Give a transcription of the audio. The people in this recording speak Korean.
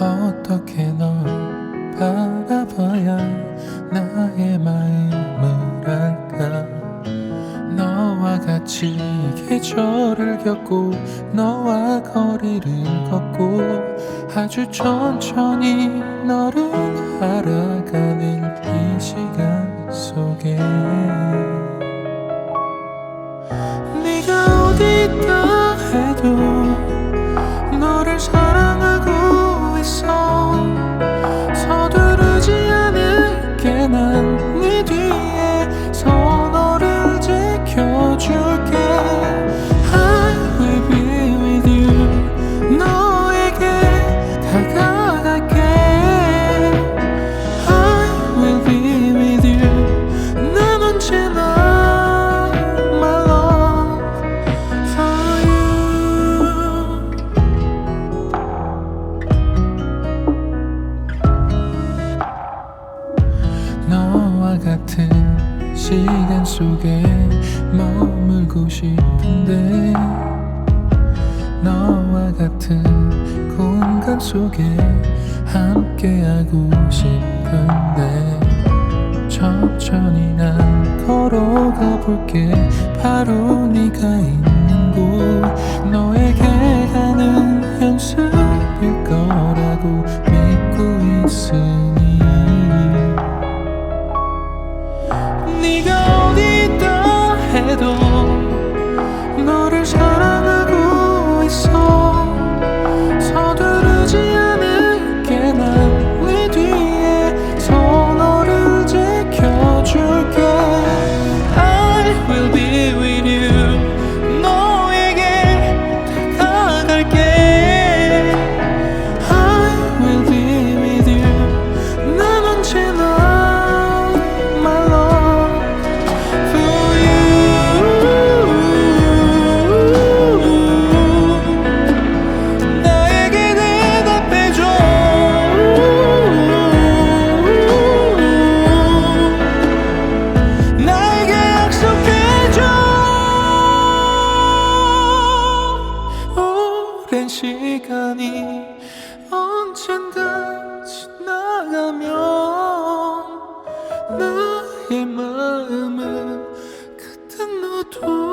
어떻게 널 바라봐야 나의 마음을 알까? 너와 같이 계절을 겪고 너와 거리를 걷고 아주 천천히 너를 알아가는 이 시간 속에. 네가 어디 있다 해도 시간 속에 머물고 싶은데 너와 같은 공간 속에 함께하고 싶은데 천천히 난 걸어가 볼게. 바로 네가 있는 곳 너에게 가는 연습 只要。 시간이 언젠가 지나가면 나의 마음은 같은 너도